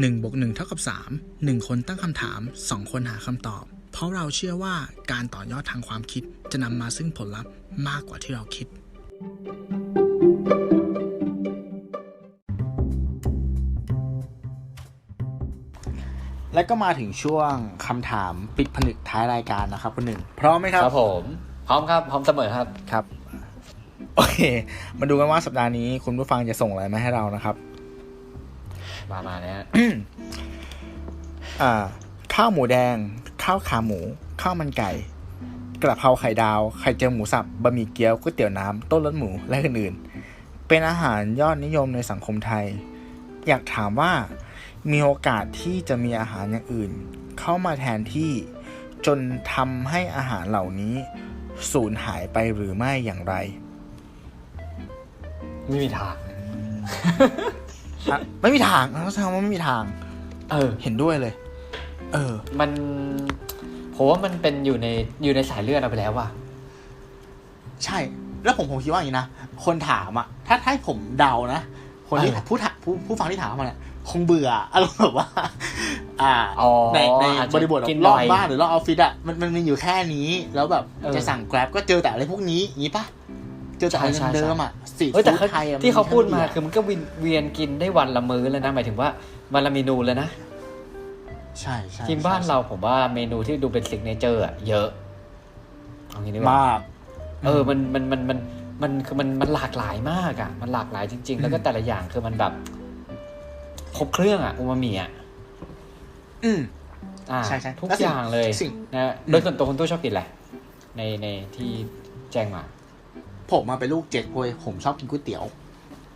1บวก1เท่ากับ 3 1 คนตั้งคำถาม 2 คนหาคำตอบ เพราะเราเชื่อว่าการต่อยอดทางความคิดจะนำมาซึ่งผลลัพธ์มากกว่าที่เราคิด และก็มาถึงช่วงคำถามปิดผนึกท้ายรายการนะครับคุณหนึ่งพร้อมไหมครับ ครับผม พร้อมครับ พร้อมเสมอครับ ครับ โอเค มาดูกันว่าสัปดาห์นี้คุณผู้ฟังจะส่งอะไรมาให้เรานะครับ มามาเนี่ยอ่า ข้าวหมูแดง ข้าวขาหมู ข้าวมันไก่ กระเพราไข่ดาว ไข่เจียวหมูสับ บะหมี่เกี๊ยว ก๋วยเตี๋ยวน้ำ ต้นรสหมู และอื่นๆ เป็นอาหารยอดนิยมในสังคมไทย อยากถามว่า มีโอกาสที่จะมีอาหารอย่างอื่น เข้ามาแทนที่ จนทำให้อาหารเหล่านี้สูญหายไปหรือไม่อย่างไร ไม่มีทาง อะไม่มีทางเขาแสดงว่าไม่มีทาง เออ เห็นด้วยเลย เออ มันผมว่ามันเป็นอยู่ในอยู่ในสายเลือดเราไปแล้วว่ะใช่ แล้วผมผมคิดว่าอย่างนี้นะ คนถามอะถ้าถ้าให้ผมเดานะ คนที่เออผู้ถามผู้ผู้ฟังที่ถามมาเนี่ยคงเบื่ออารมณ์แบบว่า อ่าอ๋อในในอาจจะบริบทกินรอบบ่อยบ้านหรือรอบออฟฟิศอะมันมันมีอยู่แค่นี้ แล้วแบบเออจะสั่งแกร็บก็เจอแต่อะไรพวกนี้อย่างนี้ปะ เจอแต่อะไรใช่ใช่เดิมๆอะสตรีทเฮ้ยแต่ฟู้ดเขาไทยอะที่เขาพูดมาแค่คือมันก็วินเวียนกินได้วันละมื้อเลยนะ หมายถึงว่าวันละเมนูเลยนะ ใช่ใช่ทีมบ้านเราผมว่าเมนูที่ดูเป็นซิกเนเจอร์อะเยอะเอางี้ดีกว่ามากเออมันมันมันมันมันคือมันมันหลากหลายมากอะ มันหลากหลายจริง ๆ แล้วก็แต่ละอย่างคือมันแบบครบเครื่องอะอูมามิอะอืมอ่าใช่ใช่ทุกแล้วสิ่งอย่างเลยสิ่งนะโดยส่วนตัวคุณตู้ชอบกินอะไรในในที่แจ้งมา ผมมาเป็นลูกเจ็ดเว้ยผมชอบกินก๋วยเตี๋ยว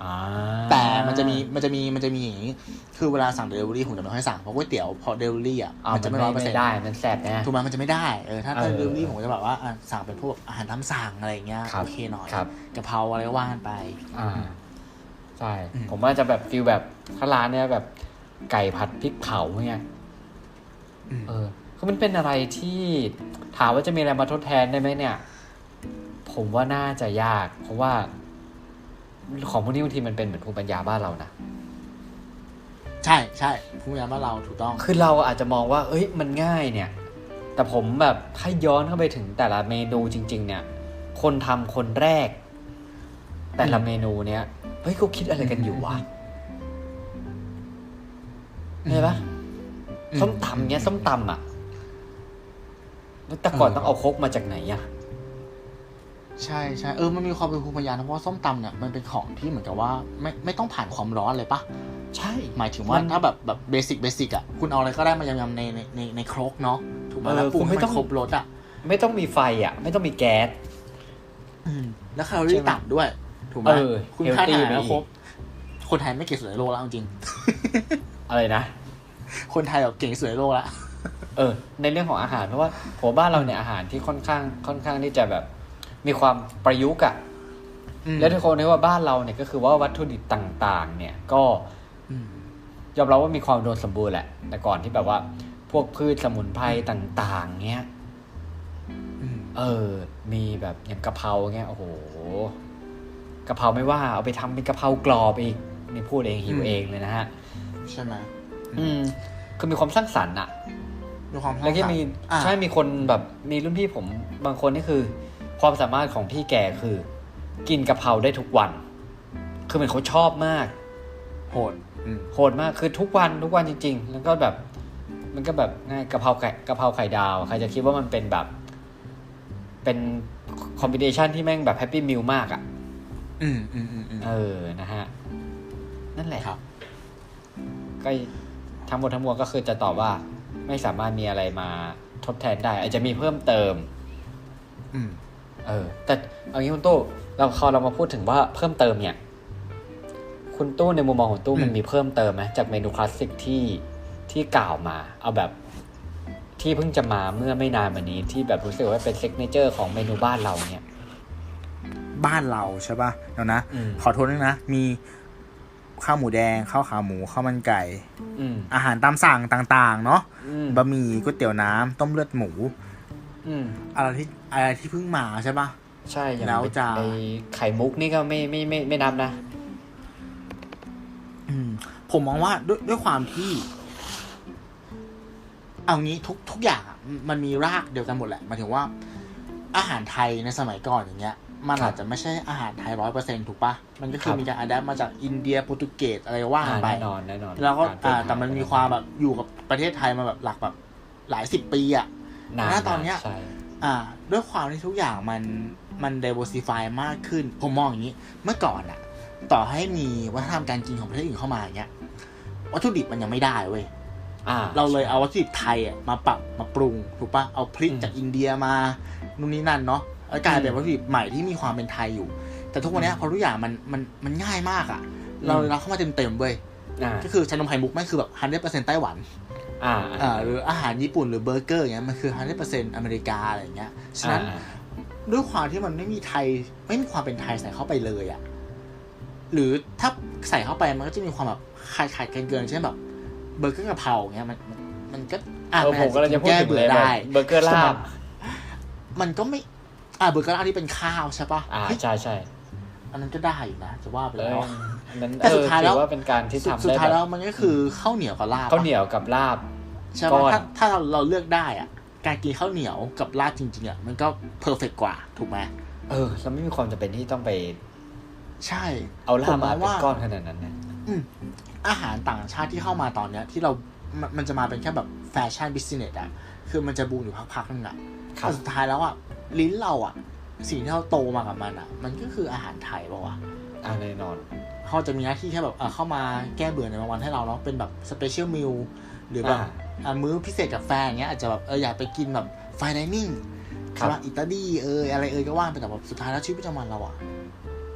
อ่าแต่มันจะมีมันจะมีมันจะมีอย่างนี้คือเวลาสั่งเดลิเวอรี่ผมจะไม่ค่อยสั่งเพราะก๋วยเตี๋ยวพอเดลิเวอรี่อะอ่ามัมันนจะไม่ไม่ร้อยเปอร์เซ็นไม่ต์ได้มันแสบนะถูกไหมมันจะไม่ได้เออถ้าเออเดลิเวอรี่ผมก็จะแบบว่าอะสั่งเป็นพวกอาหารตามสั่งอะไรอย่างเงี้ยครับโอเคหน่อยครับกะเพราอะไรก็ว่ากันไปอ่าใช่อืมผมว่าจะแบบฟิลแบบถ้าร้านเนี้ยแบบไก่ผัดพริกเผาเนี่ยอืมเออคือมันเป็นอะไรที่ถามว่าจะมีอะไรมาทดแทนได้ไหมเนี่ย ผมว่าน่าจะยาก เพราะว่าของพวกนี้บางทีมันเป็นเหมือนภูมิปัญญาบ้านเรานะใช่ใช่พูดย้ำว่าเราถูกต้องคือเราอาจจะมองว่า เอ้ยมันง่ายเนี่ย แต่ผมแบบถ้าย้อนเข้าไปถึงแต่ละเมนูจริง ๆ เนี่ย คนทำคนแรก แต่ละเมนูเนี่ยเฮ้ยเขาคิดอะไรกันอยู่วะเห็นปะอืมส้มตำเนี้ยส้มตำอะแล้วแต่ก่อนเออต้องเอาครกมาจากไหนอะ ใช่ใช่เออมันมีความเป็นภูมิปัญญานะเพราะว่าส้มตำเนี่ยมันเป็นของที่เหมือนกับว่าไม่ไม่ต้องผ่านความร้อนเลยปะใช่ หมายถึงว่ามันถ้าแบบแบบเบสิกเบสิกอะคุณเอาอะไรก็ได้มายำๆในในในในครกเนาะถูกไหมเออแล้วปรุงคุณให้ไม่มัต้อนง ครบรสอะไม่ต้องมีไฟอะ ไม่ต้องมีแก๊ส อืมแล้วแคลอใช่รี่ไหมต่ำด้วย ถูกไหมเออคุณค่า healthy ทางอาหารไปแล้วอีก ครบ คนไทยไม่เก่งสุดในโลกแล้วเอาจริง อะไรนะ คนไทยแบบเก่งที่สุดในโลกแล้วเออ ในเรื่องของอาหารเพราะว่าผมว่าบ้านเราเนี่ยอาหารที่ค่อนข้างค่อนข้างที่จะแบบ มีความประยุกต์อะและทุกคนรู้ว่าบ้านเราเนี่ยก็คือว่าวัตถุดิบต่าง ๆ เนี่ยก็อืมยอมรับว่ามีความอุดมสมบูรณ์แหละ แต่ก่อนที่แบบว่า พวกพืชสมุนไพรต่าง ๆเงี้ยอืมเออ มีแบบอย่างกะเพราเงี้ยโอ้โหกะเพราไม่ว่าเอาไปทำเป็นกะเพรากรอบอีกนี่พูดเองหิวเองเลยนะฮะ ใช่ไหมอืม คือมีความสร้างสรรค์อะมีความสร้างแล้วก็สรรมีค์อะใช่มีคนแบบมีรุ่นพี่ผมบางคนนี่คือ ความสามารถของพี่แกคือ กินกะเพราได้ทุกวัน คือเหมือนเขาชอบมาก โหดอืมโหดมากคือทุกวันทุกวันจริง ๆ แล้วก็แบบ มันก็แบบง่ายกะเพราไก่กะเพราไข่ดาวใครจะคิดว่ามันเป็นแบบ เป็นคอมบิเนชันที่แม่งแบบแฮปปี้มิลมากอะ่ะอืมอืมอืมอืมเออนะฮะ นั่นแหละครับก็ทั้งหมดทั้งมวลก็คือจะตอบว่า ไม่สามารถมีอะไรมาทดแทนได้ อาจจะมีเพิ่มเติม อืม เออ แต่เอางี้คุณตู้เราพอเรามาพูดถึงว่าเพิ่มเติมเนี่ย คุณตู้ในมุมมองของตู้อืมมันมีเพิ่มเติมไหมจากเมนูคลาสสิกที่ที่กล่าวมา เอาแบบที่เพิ่งจะมาเมื่อไม่นานมานี้ ที่แบบรู้สึกว่าเป็นเซกเนเจอร์ของเมนูบ้านเราเนี่ย บ้านเราใช่ป่ะเดี๋ยวนะอืมขอโทษด้วยนะ มีข้าวหมูแดงข้าวขาหมูข้าวมันไก่อืมอาหารตามสั่งต่าง ๆ เนาะอืมบะหมี่ก๋วยเตี๋ยวน้ำต้มเลือดหมู อืมอะไรที่อะไรที่เพิ่งมาใช่ป่ะใช่อย่างแล้วจะไอไข่มุกนี่ก็ไม่ไม่ไม่ไม่นับนะ อืม ผมมองว่าด้วยด้วยความที่ เอางี้ทุกทุกอย่างอะมันมีรากเดียวกันหมดแหละหมายถึงว่า อาหารไทยในสมัยก่อนอย่างเงี้ย มันครับอาจจะไม่ใช่อาหารไทยร้อยเปอร์เซ็นถูกปะมันก็คืคอรับมีการอัดแอปมาจากอินเดียโปรตุเกสอะไรว่าอ่าไปแน่นอนแน่นอนแล้วก็รเปลี่อ่ายแต่มันมีความแบบอยู่กับประเทศไทยมาแบบหลักแบบหลายสิบปีอะ นานณตอนเนี้ยใช่อ่า ด้วยความที่ทุกอย่างมันมัน diversify มากขึ้น ผมมองอย่างนี้ เมื่อก่อนอะต่อให้มีวัฒนธรรมการกินของประเทศอื่นเข้ามาอย่างเงี้ย วัตถุดิบมันยังไม่ได้เว้ยอ่าเราเลยเอาวัตถุดิบไทยอะมาปรับมาปรุงถูกปะเอาพริกอืมจากอินเดียมานู่นนี่นั่นเนาะแล้วกลายเป็นอืมวัตถุดิบใหม่ที่มีความเป็นไทยอยู่ แต่ทุกวันเนี้ยพอทุกอย่างมันมันมันง่ายมากอะเราเลยรับเข้ามาเต็มเต็มๆเว้ยอ่าก็คือชานมไข่มุกแม่งคือแบบ100%ไต้หวัน อ่าอ่าหรืออาหารญี่ปุ่นหรือเบอร์เกอร์อย่างเงี้ยมันคือ 100%อเมริกาอะไรอย่างเงี้ยฉะนั้นอ่าด้วยความที่มันไม่มีไทยไม่มีความเป็นไทยใส่เข้าไปเลยอะหรือถ้าใส่เข้าไปมันก็จะมีความแบบขาดขาดเกินเกินๆเช่นแบบเบอร์เกอร์กะเพราอย่างเงี้ยมันมันมันก็อะเออผมก็เลยจะพูดแก้ถึงเบื่เลอยแบบได้เบอร์เกอร์ลาบมันก็ไม่ อ่าเบอร์เกอร์ลาบที่เป็นข้าวใช่ปะอ่าเฮ้ยใช่ใช่อันนั้นก็ได้อยู่นะจะว่าไปเอแล้อวอั นนั้นแต่เอสุอดท้ายแล้ถืวอว่าเป็นการที่สุดทำสุดได้ท้ายแบแล้วบมันก็คือข้าวเหนียวกับลาบข้าวปะเหนียวกับลาบใช่ก้ปะอนถ้าถ้าเราเราเลือกได้อะการกินข้าวเหนียวกับลาบจริง ๆอะมันก็เพอร์เฟกกว่าถูกไหมเออเราไม่มีความจำเป็นที่ต้องไป ใช่ เอาลาบมาผมมองเป็นว่าก้อนขนาดนั้นนะอืมอาหารต่างชาติที่เข้ามาตอนเนี้ย ที่เรา มันมันจะมาเป็นแค่แบบแฟชั่นบิสเนสอะคือมันจะบูมอยู่พักๆนึงอะครับแต่สุดท้ายแล้วอะลิ้นเราอะสิ่งที่เราโตมากับมันอะมันก็คืออาหารไทยปะวะอ่าแน่นอน เขาจะมีหน้าที่แค่แบบเออเข้ามาแก้เบื่อในบางวันให้เราเนาะเป็นแบบสเปเชียลมิลหรือแบบอ่าอะมื้อพิเศษกับแฟนอย่างเงี้ยอาจจะแบบเอออยากไปกินแบบไฟดิเนิ่งครับใช่ปะอิตาลีเอออะไรเออก็ว่างไปแต่แบบสุดท้ายแล้วชีวิตประจำวันเราอะ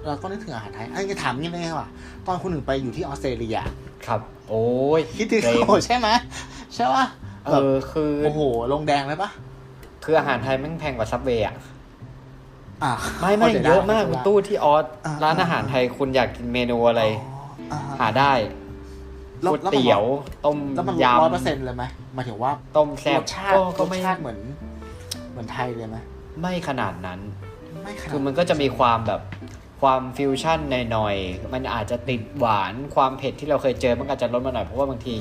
เราก็นึกถึงอาหารไทยอันนี้จะถามงี้เลยว่าตอนคุณหนึ่งไปอยู่ที่ออสเตรเลียครับ โอ้ยคิดถึงเกรงโอ้ใช่ไหมใช่ปะเอแบบอคือโอ้โหลงแดงเลยปะคืออาหารไทยแม่งแพงกว่าซับเวย์อะอะ ไม่ไม่ข้าใจเยอะมากได้คุณตู้ที่ออสอ่าร้านอาหารไทยคุณอยากกินเมนูอะไรอ๋ออ่าหาได้แล้วก๋วยแล้วมันเตี๋ยว ต้มแล้วมันยร้อยเปอร์เซ็นต์เลยไหมหมายถึงว่าำต้มแซ่รบสชาติก็รก็สไม่ชาติเหมือน เหมือนไทยเลยไหมไม่ขนาดนั้นไม่ขนาดคือมันก็จะมีความแบบความฟิวชั่นหน่อยๆ มันอาจจะติดหวานความเผ็ดที่เราเคยเจอมันอาจจะลดมาหน่อยเพราะว่าบางที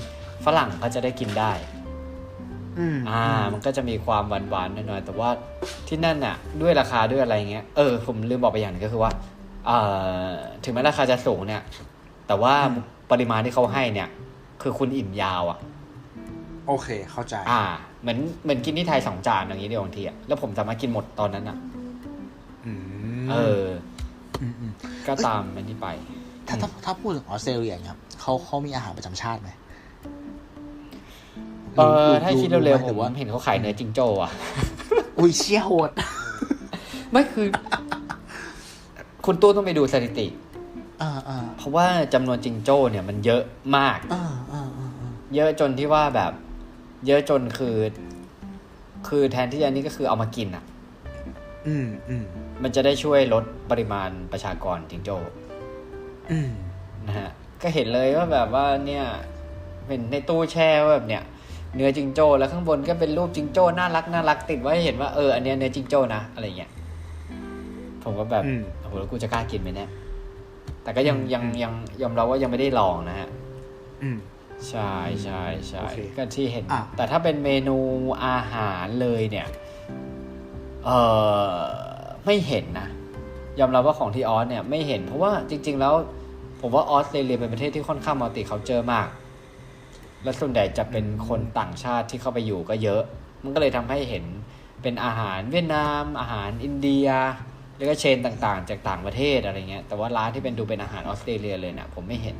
ฝรั่งเขาจะได้กินได้ อืมอ่า มันก็จะมีความหวานๆหน่อยๆแต่ว่าที่นั่นน่ะ ด้วยราคาด้วยอะไรเงี้ยเออผมลืมบอกไปอย่างหนึงก็คือว่าเอ่อถึงแม้ราคาจะสูงเนี่ย แต่ว่าปริมาณที่เขาให้เนี่ย คือคุณอิ่มยาวอะ โอเคเข้าใจ อ่า เหมือนเหมือนกินที่ไทยสองจานอย่างนี้เดียวบางทีอะแล้วผมสามารถกินหมดตอนนั้นอะอืมเอออืมอืมก็ตามมันที่ไปถ้าถ้าถ้าพูดถึงออสเตรเลียเนี่ยเขาเขามีอาหารประจำชาติไหม เออถ้าคิดเร็วๆไหผมว่าเห็นเขาขายเนื้อจิงโจ้อะอุ้ยเชี่ยโหด ไม่คือ คุณตู้ต้องไปดูสถิติอ่าอ่าเพราะว่าจำนวนจิงโจ้เนี่ยมันเยอะมากอ่าอ่าอ่าอ่าเยอะจนที่ว่าแบบ เยอะจนคือ คือแทนที่อันนี้ก็คือเอามากินอะ อืมอืมมันจะได้ช่วยลดปริมาณประชากรจิงโจ้อืมนะฮะ ก็เห็นเลยว่าแบบว่าเนี่ย เป็นในตู้แช่ว่าแบบเนี่ย เนื้อจิงโจ้แล้วข้างบนก็เป็นรูปจิงโจ้น่ารักน่ารักติดไว้ให้เห็นว่าเอออันเนี้ยเนื้อจิงโจ้นะอะไรเงี้ยผมก็แบบอืมโอ้โหแล้วกูจะกล้ากินไหมเนี่ยแต่ก็ยังอืมยังยังยอมรับว่ายังไม่ได้ลองนะฮะอืมใช่ใช่ใช่โอเคก็ที่เห็นอะแต่ถ้าเป็นเมนูอาหารเลยเนี่ยเออไม่เห็นนะยอมรับว่าของที่ออสเนี่ยไม่เห็น เพราะว่าจริง ๆ แล้ว ผมว่าออสเตรเลียเป็นประเทศที่ค่อนข้างมัลติเขาเจอมาก และส่วนใหญ่จะเป็นคนต่างชาติที่เข้าไปอยู่ก็เยอะ มันก็เลยทำให้เห็นเป็นอาหารเวียดนาม อาหารอินเดีย แล้วก็เชนต่างๆ จากต่างประเทศอะไรเงี้ย แต่ว่าร้านที่เป็นดูเป็นอาหารออสเตรเลียเลยเนี่ยผมไม่เห็น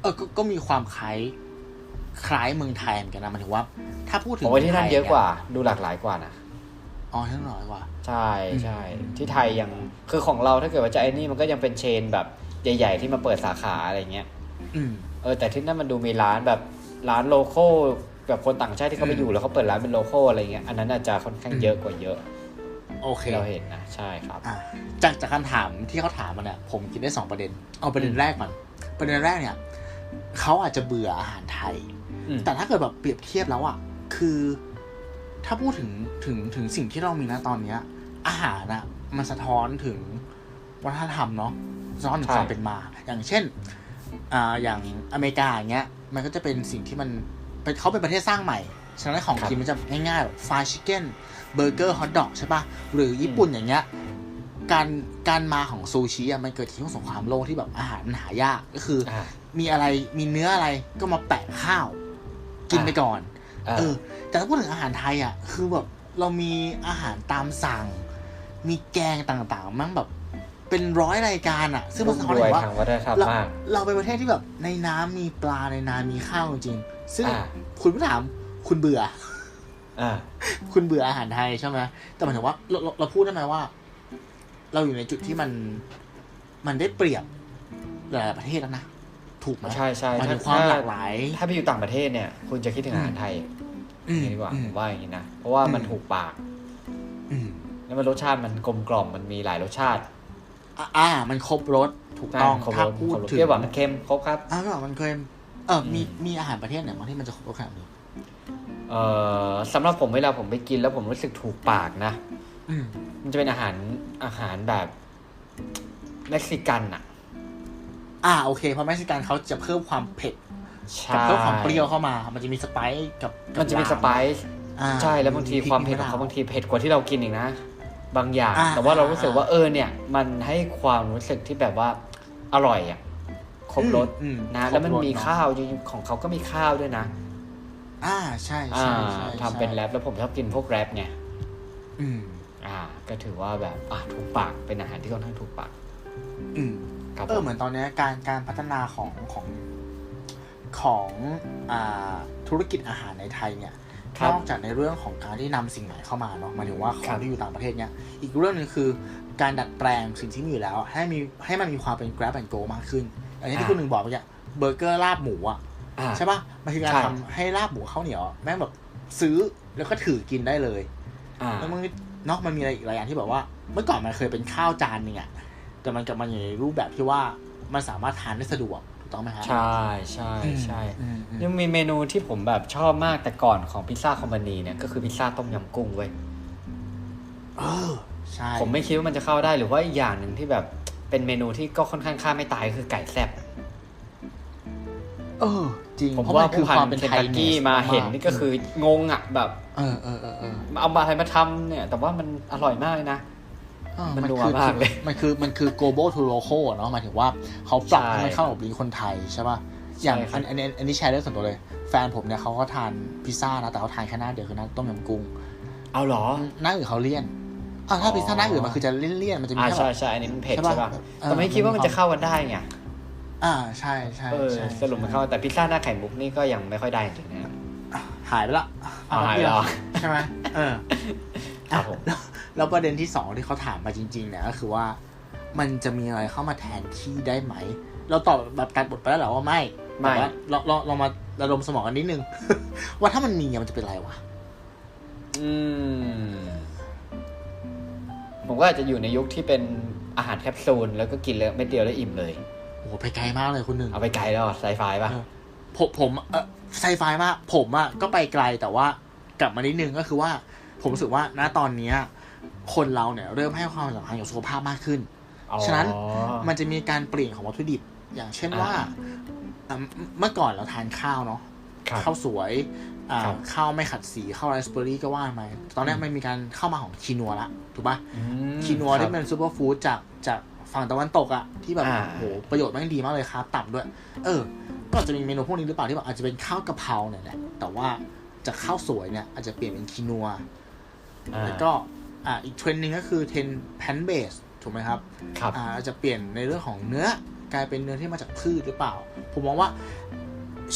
เออก็ก็มีความคล้ายคล้ายเมืองไทยเหมือนกันนะหมายถึงว่า ถ้าพูดถึงผมว่าที่นั่นมืงไทเยอะกว่า ดูหลากหลายกว่านะอ๋อที่นั่นน้อยกว่า ใช่ใช่ที่ไทยยังคือของเราถ้าเกิดว่าจะไอ้นี่มันก็ยังเป็นเชนแบบใหญ่ ๆ ที่มาเปิดสาขาอะไรเงี้ย อืม เออแต่ที่นั่นมันดูมีร้านแบบร้านโลโก้แบบคนต่างชาติที่เขาไปอยู่แล้วเขาเปิดร้านเป็นโลโก้อะไรเงี้ยอันนั้นอาจจะค่อนข้างเยอะกว่าเยอะโอเคที่เราเห็นนะใช่ครับอะจากจากคำถามที่เขาถามมาเนี่ยผมคิดได้สองประเด็น เอาประเด็นอืมแรกก่อนประเด็นแรกเนี่ยเขาอาจจะเบื่ออาหารไทยอืมแต่ถ้าเกิดแบบเปรียบเทียบแล้วอะคือถ้าพูดถึงถึงถึงสิ่งที่เรามีนะตอนเนี้ย อาหารอะมันสะท้อนถึงวัฒนธรรมเนาะสะท้อนถึงความเป็นมา อย่างเช่น อ่าอย่างอเมริกาอย่างเงี้ย มันก็จะเป็นสิ่งที่มันเป็นเขาเป็นประเทศสร้างใหม่ ฉะนั้นของครับกินมันจะง่ายๆแบบฟาชิเก้นเบอร์เกอร์ฮอทดอกใช่ปะหรือญี่ปุ่นอย่างเงี้ยการการมาของซูชิอะมันเกิดจากช่วงสงครามโลกที่แบบอาหารมันหายากก็คือออ่ามีอะไรมีเนื้ออะไรก็มาแปะข้าว กินไปก่อนเออเออ แต่ถ้าพูดถึงอาหารไทยอะ คือแบบเรามีอาหารตามสั่ง มีแกงต่างๆ มั้งแบบ เป็นร้อยรายการอะ ซึ่งมันสะท้อนรวยเห็นว่าทางวัฒนธรรมเรามากเราเป็นประเทศที่แบบในน้ำมีปลาในนามีข้าวจริงๆซึ่งอ่าคุณผู้ถามคุณเบื่ออ่าคุณเบื่ออาหารไทยใช่ไหมแต่หมายถึงว่าเราเราเราพูดได้ไหมว่า เราอยู่ในจุดที่มันมันได้เปรียบหลายๆประเทศแล้วนะถูกไหมใช่ใช่หมายถ้าถึงความหลากหลาย ถ้าไปอยู่ต่างประเทศเนี่ย คุณจะคิดถึงอาหารไทยอืมอย่างนี้ดีกว่าอืผมมว่าอย่างนี้นะเพราะว่ามันอืมถูกปากอืมแล้วมันรสชาติมันกลมกล่อมมันมีหลายรสชาติ อะอ่า มันครบรสถูกต้องครบถ้ารสพูดครบรสถึงเปรี้ยวหวานมันเค็มครบครับอ่าไม่หรอกมันเคยเออมีอืมมีอาหารประเทศไหนบ้างที่มันจะครบรสขนาดนี้เอ่อสำหรับผมเวลาผมไปกินแล้วผมรู้สึกถูกปากนะอืมมันจะเป็นอาหารอาหารแบบเม็กซิกันอะอ่าโอเคเพราะเม็กซิกันเขาจะเพิ่มความเผ็ดใช่กับเพิ่มความเปรี้ยวเข้ามา มันจะมีสไปซ์กับกับมันจะมีลาสไปซ์อ่าใช่แล้วบางทีพริกความเผ็ดของเขามะนวบางทีเผ็ดกว่าที่เรากินอีกนะ บางอย่างอ่าแต่ว่าเรารู้สึกอ่าว่าเออเนี่ย มันให้ความรู้สึกที่แบบว่าอร่อยอะครบรสอืมนะครบแล้วมันรสมีเอะข้าวจริงๆของเขาก็มีข้าวด้วยนะอ่าใช่อ่าใช่ใช่ทำเป็นแรปแล้วผมชอบกินพวกแรปไงอืม อ่า ก็ถือว่าแบบอะถูกปากเป็นอาหารที่ค่อนข้างถูกปาก อืมครับเออผมเหมือนตอนเนี้ยการการพัฒนาของของของอ่าธุรกิจอาหารในไทยเนี่ยค นรับอกจากในเรื่องของการที่นำสิ่งใหม่เข้ามาเนาะหมายถึงว่าขครัองบที่อยู่ต่างประเทศเนี่ยอีกเรื่องหนึ่งคือการดัดแปลงสิ่งที่มีอยู่แล้ว ให้มีให้มันมีความเป็น grab and go มากขึ้นอย่างที่คุณหนึ่งบอกเมื่อกี้เบอร์เกอร์ลาบหมูอะอ่าใช่ปะมันคือการใช่ทำให้ลาบหมูข้าวเหนียวอะแม่งแบบซื้อแล้วก็ถือกินได้เลยอ่าแล้วมันเนาะมันมีอะไรอีกหลายอย่างที่แบบว่า เมื่อก่อนมันเคยเป็นข้าวจานหนึ่งอะแต่มันกลับมาอยู่ในรูปแบบที่ว่ามันสามารถทานได้สะดวกถูก ต้องไหมฮะ ใช่ใช่ใช่อืมอืมยังมีเมนูที่ผมแบบชอบมากแต่ก่อนของพิซซ่าคอมพานีเนี่ยก็คือพิซซ่าต้มยำกุ้งเว้ยเออใช่ผมไม่คิดว่ามันจะเข้าได้หรือว่าอีกอย่างหนึ่งที่แบบเป็นเมนูที่ก็ค่อนข้างฆ่าไม่ตายคือไก่แซ่บเออ จริง ผมเพราะว่ามันคือผู้พันความเป็นเคนไทตัยกกี้เนสมาเห็นกๆนี่ก็คืองงอะแบบ เออเออเออเออเอาอะไรมาทำเนี่ย แต่ว่ามันอร่อยมากเลยนะเออ มันนัวคือมากเลยมันคือมันคือ global to local อะเนาะหมายถึงว่าเขาปรับใช่ให้มันเข้ากับลิ้นคนไทยใช่ป่ะอย่างใช่ครับอันอันนี้อันนี้แชร์เรื่องส่วนตัวเลย แฟนผมเนี่ยเขาก็ทานพิซซ่านะแต่เขาทานแค่หน้าเดียวคือหน้าต้มยำกุ้งเอาเหรอหน้าอื่นเขาเลี่ยนอ่าถ้าอ๋อพิซซ่าหน้าอื่นมันคือจะเลี่ยนๆมันจะมีอ่าแค่แบใช่บใช่อันนี้มันเผ็ดใช่ใช่ปะป่ะเออแต่ไม่คิดว่ามันจะเข้ากันได้ไงอ่าใช่ใช่เออใช่สรุปมันเข้าแต่พิซซ่าหน้าไข่มุกนี่ก็ยังไม่ค่อยได้จริงๆนะหายไปละอ๋อหายไปแล้วใช่ไหมเออครับผม แล้วแล้วประเด็นที่สองที่เขาถามมาจริงๆเนี่ยก็คือว่า มันจะมีอะไรเข้ามาแทนที่ได้ไหม เราตอบแบบการบทไปแล้วแหละว่าไม่ไม่แต่ว่าเราเราเรามาระดมสมองกันนิดนึง ว่าถ้ามันมีอะมันจะเป็นอะไรวะอืมผมก็อาจจะอยู่ในยุคที่เป็นอาหารแคปซูลแล้วก็กินแล้วไม่เดียวแล้วอิ่มเลยโอ้โหไปไกลมากเลยคุณหนึ่งเอาไปไกลแล้วไซไฟป่ะเออผมผมเออไซไฟมาก ผมอะก็ไปไกลแต่ว่ากลับมานิดนึงก็คือว่า ผมรู้สึกว่าณตอนเนี้ย คนเราเนี่ยเริ่มให้ความสำคัญกับสุขภาพมากขึ้นอ๋อฉะนั้นมันจะมีการเปลี่ยนของวัตถุดิบ อย่างเช่นว่าอ่าอะเมื่อก่อนเราทานข้าวเนาะครับข้าวสวยอ่าครับข้าวไม่ขัดสีข้าวไรซ์เบอร์รี่ก็ว่ามาตอนนี้มันมีการเข้ามาของคีนัวละถูกปะอืมคีนัวครัที่บเป็นซูเปอร์ฟู้ดจากจากฝั่งตะวันตกอะที่แบบอ่าโอ้โหประโยชน์แม่งดีมากเลยครับต่ำด้วย เออ ก็อาจจะมีเมนูพวกนี้หรือเปล่าที่แบบอาจจะเป็นข้าวกะเพราเนี่ยแหละแต่ว่าจากข้าวสวยเนี่ยอาจจะเปลี่ยนเป็นคีนัวอ่าแล้วก็ อ่าอีกเทรนด์หนึ่งก็คือเทรนแพนเบสถูกไหมครับครับอ่าอาจจะเปลี่ยนในเรื่องของเนื้อกลายเป็นเนื้อที่มาจากพืชหรือเปล่า ผมมองว่า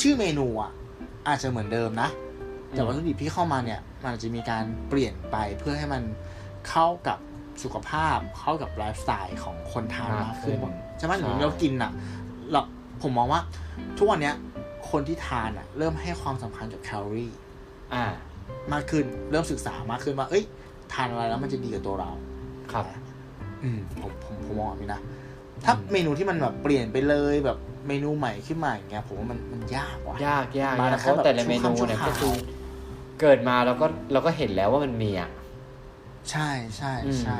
ชื่อเมนูอะอาจจะเหมือนเดิมนะ แต่วัตถุดิบที่เข้ามาเนี่ย มันอาจจะมีการเปลี่ยนไปเพื่อให้มันเข้ากับสุขภาพ เข้ากับไลฟ์สไตล์ของคนทานมากขึ้นมากขึ้นใช่ไหมหรือใช่เรากินอะเราผมมองว่าทุกวันเนี้ยคนที่ทานอะ เริ่มให้ความสำคัญกับแคลอรี่อ่ามากขึ้นเริ่มศึกษามากขึ้นว่า เอ้ย ทานอะไรแล้วมันจะดีกับตัวเราครับ อืมผมผมผมมองแบบนี้นะ ถ้าเมนูที่มันแบบเปลี่ยนไปเลยแบบเมนูใหม่ขึ้นมาอย่างเงี้ยผมว่ามันมันยากว่ะ ยากยากมายากแล้วเพราะแค่แบบแต่ละเมนูชั่วเนี่ยคราวก็คือเกิดมาเราก็เราก็เห็นแล้วว่ามันมีอะใช่ใช่อืมใช่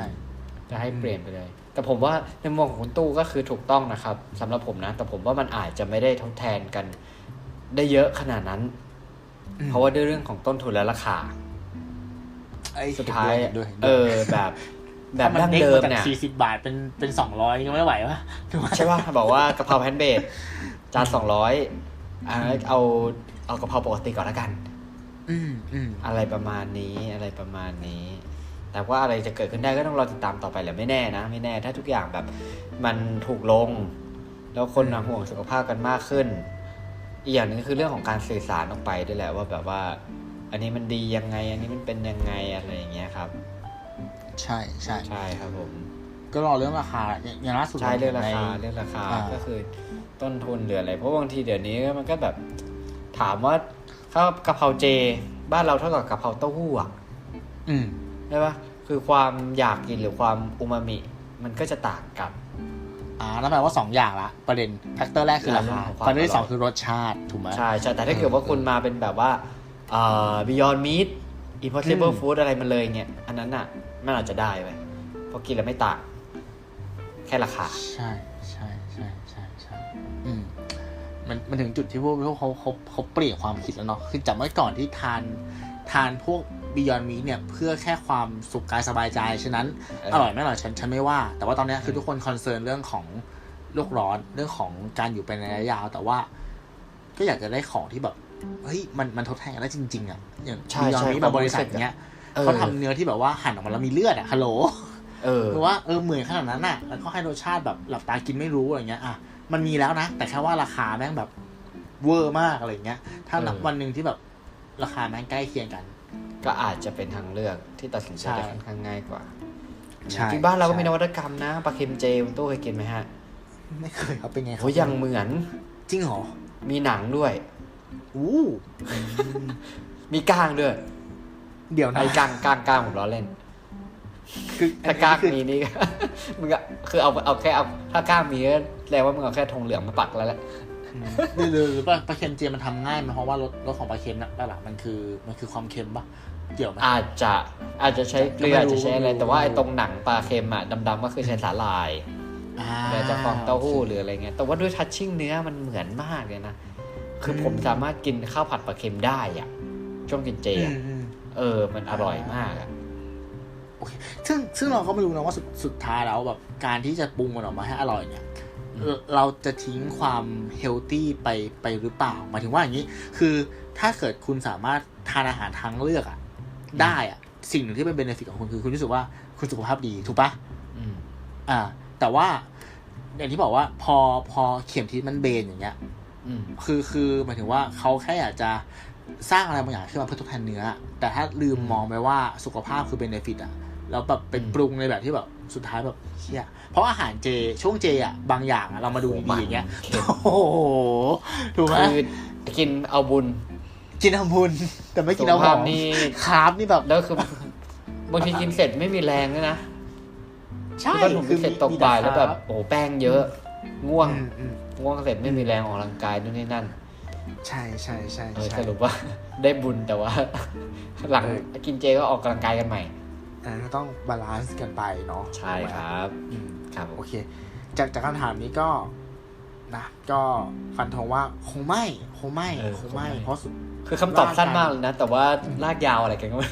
จะให้เปลี่ยนไปเลย แต่ผมว่าในมุมมองของคุณตู้ก็คือถูกต้องนะครับสำหรับผมนะ แต่ผมว่ามันอาจจะไม่ได้ทดแทนกัน ได้เยอะขนาดนั้นอืมเพราะว่าด้วยเรื่องของต้นทุนและราคาไอ้ สุดท้ายเห็นด้วยเห็นเอด้วยอแบบแบถ้าบมันดั้งเด้งเดิมามจากเนี่ยสี่สิบาทเป็นเป็นสองร้อยยังไม่ไหววะถูกไหมใช่ป่ะบอกว่ากะเพราแพนเบดจานสองร้อยเอาเอากะเพราปกติก่อนละกัน อืมอืมอะไรประมาณนี้อะไรประมาณนี้ แต่ว่าอะไรจะเกิดขึ้นได้ก็ต้องรอติดตามต่อไปแหละไม่แน่นะ ไม่แน่ ถ้าทุกอย่างแบบมันถูกลง แล้วคนน่ะห่วงสุขภาพกันมากขึ้น อีกอย่างหนึงคือเรื่องของการสื่อสารออกไปด้วยแหละว่าแบบว่า อันนี้มันดียังไง อันนี้มันเป็นยังไงอะไรอย่างเงี้ยครับ ใช่ใช่ใช่ครับผม ก็รอเรื่องราคาอย่างอย่างล่าสุดใช่เรื่องราคาในเรื่องราคาอ่าก็คือต้นทุนหรืออะไร เพราะบางทีเดี๋ยวนี้มันก็แบบถามว่าข้าวกะเพราเจ บ้านเราเท่ากับกะเพราเต้าหู้อะอืมใช่ปะคือความอยากกินหรือความอูมามิ มันก็จะต่างกัน อ่านั่นแปลว่าสองอย่างละประเด็นแฟกเตอร์แรกคือราคาเรื่องของความประเด็นที่สองอร่อยคือรสชาติถูกไหมใช่ใช่แต่ถ้าเกิดว่าคุณมาเป็นแบบว่าเอ่อ Beyond Meat Impossible อืม Food อะไรมันเลยเงี้ยอันนั้นอะมันอาจจะได้ไปเพราะกินแล้วไม่ต่างแค่ราคา ใช่ใช่ใช่ใช่ใช่อืมมันมันถึงจุดที่พวกพวกเขาเขาเขาเปลี่ยนความคิดแล้วเนาะคือจากเมื่อก่อนที่ทานทานพวก Beyond Meat เนี่ยเพื่อแค่ความสุขกายสบายใจ ฉะนั้นเอออร่อยไม่อร่อยฉันฉันไม่ว่า แต่ว่าตอนเนี้ยคือทุกคนคอนเซิร์นเรื่องของโลกร้อนเรื่องของการอยู่เป็นระยะยาว แต่ว่าก็อยากจะได้ของที่แบบ เฮ้ยมันมันทดแทนกันได้จริง ๆอะอย่างใช่ Beyond ใช่ Meat ความบริษัทรู้สึกอะเนี้ยออเขาทำเนื้อที่แบบว่าหั่นออกมาแล้วมีเลือดอะฮัลโหลเออคือว่าเออเหมือนขนาดนั้นอะแล้วก็ให้รสชาติแบบหลับตากินไม่รู้อะไรเงี้ยอะมันมีแล้วนะ แต่แค่ว่าราคาแม่งแบบเวอร์มากอะไรเงี้ย ถ้านับเออวันหนึ่งที่แบบราคาแม่งใกล้เคียงกัน ก็อาจจะเป็นทางเลือกที่ตัดสินใจใช่ได้ค่อนข้างง่ายกว่าใช่ที่บ้านเราก็ใช่มีนวัตกรรมนะปลาเค็มเจคุณตู้เคยกินไหมฮะ ไม่เคยครับเป็นไงครัโอ้ยยังเหมือนจริงเหรอมีหนังด้วย อู้มีก้างด้วยเดี๋ยวนะไอ้ก้างก้างก้างผมล้อเล่น คือถ้าก้างคือมีนี่ก็มึงก็คือเอาเอาแค่เอาถ้าก้างมีก็แปลว่ามึงเอาแค่ธงเหลืองมาปักแล้วแหละหรือหรือหรือปลาปลาเค็มเจมันทำง่ายไหมเพราะว่ารสรสของปลาเค็มน่ะหลักๆมันคือมันคือความเค็มปะเกี่ยวไหมอาจจะอาจจะใช้เกลือก็ไม่รู้อาจจะใช้อะไรไม่รู้แต่ว่าไอ้ตรงหนังปลาเค็มอะดำๆก็คือใช้สาหร่ายอ่าหรือจะฟองเต้าหู้หรืออะไรเงี้ยแต่ว่าด้วยทัชชิ่งเนื้อมันเหมือนมากเลยนะ คือผมสามารถกินข้าวผัดปลาเค็มได้อะ ช่วงกินเจอือะมอืมเออ มันอร่อยมากอะโอเคซึ่งซึ่งเราก็ไม่รู้นะว่าสุดสุดท้ายแล้วแบบการที่จะปรุงมันออกมาให้อร่อยเนี่ยอืมเราจะทิ้งความเฮลตี้ไปไปหรือเปล่าหมายถึงว่าอย่างนี้ คือถ้าเกิดคุณสามารถทานอาหารทางเลือกอะได้อะสิ่งหนึ่งที่เป็นเบนฟิตของคุณคือคุณรู้สึกว่าคุณสุขภาพดีถูกปะอืมอ่า แต่ว่าอย่างที่บอกว่าพอพอเข็มทิศมันเบนอย่างเงี้ยอืม คือคือหมายถึงว่าเขาแค่อยากจะสร้างอะไรบางอย่างขึ้นมาเพื่อทดแทนเนื้อ แต่ถ้าลืมอืมมองไปว่าสุขภาพคือเบนฟิตอะแล้วแบบไปอืมปรุงในแบบที่แบบสุดท้ายแบบเชี่ยเพราะอาหารเจช่วงเจอะบางอย่างอะเรามาดูโอ้โหดีๆอย่างเงี้ยเค็มโอ้โหถูกไหมคือกินเอาบุญ กินทำบุญ แต่ไม่สุกินขเอาขภาอพงนี่คาร์บนี่แบบแล้วคือบางทีกินเสร็จไม่มีแรงด้วยนะใช่คือว่าผมกินเสร็จตกบ่ายแล้วแบบโอ้โหแป้งเยอะง่วงอืมอืม ง่วงเสร็จไม่มีแรงออกกำลังกายนู่นนี่นั่น ใช่ใช่ใช่เออใช่สรุปว่าได้บุญแต่ว่า หลังเออกินเจก็ออกกำลังกายกันใหม่อ่าก็ต้องบาลานซ์กันไปเนาะใช่ครับอืมครับโอเค จากจากคำถามนี้ก็นะก็ฟันธงว่าคงไม่คงไม่เออคงไม่คงไม่เพราะสุดคือคำตอบสั้นมากเลยนะ แต่ว่าลากยาวอะไรกันก็ไม่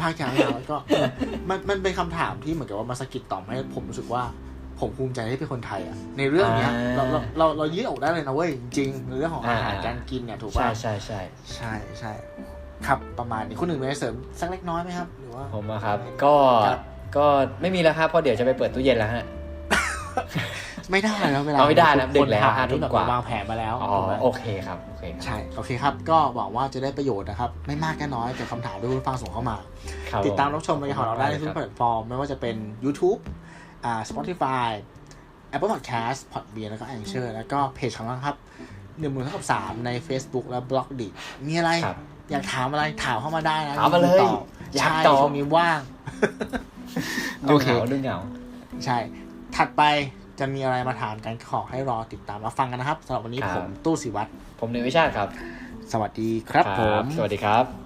ภาคยาวๆแล้วก็เออมันมันเป็นคำถามที่เหมือนกับว่ามาสะกิดต่อมให้ผมรู้สึกว่า ผมภูมิใจที่เป็นคนไทยอะในเรื่องเนี้ยอ่าเราเราเราเรายืดอกได้เลยนะเว้ยจริงๆในเรื่องของอาหารอ่าการกินเนี่ยถูกใช่ป่ะใช่ใช่ใช่ใช่ครับประมาณนี้คุณหนึ่งมีอะไรเสริมสักเล็กน้อยไหมครับ หรือว่าผมอะครับ ก็ครับก็ไม่มีแล้วครับเพราะเดี๋ยวจะไปเปิดตู้เย็นแล้วฮะไม่ได้แล้วเวลาเอาไม่ได้นะคดึกแล้วถ่ยห้าทุ่มแบบกว่าวางแผนมาแล้วอ๋อถูกไหมโอเคครับโอเคครับใช่โอเคครับ ก็หวังว่าจะได้ประโยชน์นะครับ ไม่มากก็น้อยกับคำถามที่คุณฟังส่งเข้ามาครับติดตามรับชมรายการของเราได้ในทุกคบแพลตฟอร์ม ไม่ว่าจะเป็น YouTube อ่า Spotify Apple Podcast Podbean แล้วก็ Anchor แล้วก็เพจของเราครับหนึ่งหมื่นเท่ากับสามใน Facebook และ b l o g d i t มีอะไร ครับอยากถามอะไรถามเข้ามาได้นะถามมาเลยตอบอยากใช่ตอบ ช่วงนี้ว่างดูโอเคเหงาดูเหงาใช่ ถัดไปจะมีอะไรมาถามกันขอให้รอติดตามรับฟังกันนะครับสำหรับวันนี้ครับผมตู้สิวัตรผมเนวิชาติครับสวัสดีครับผม สวัสดีครับ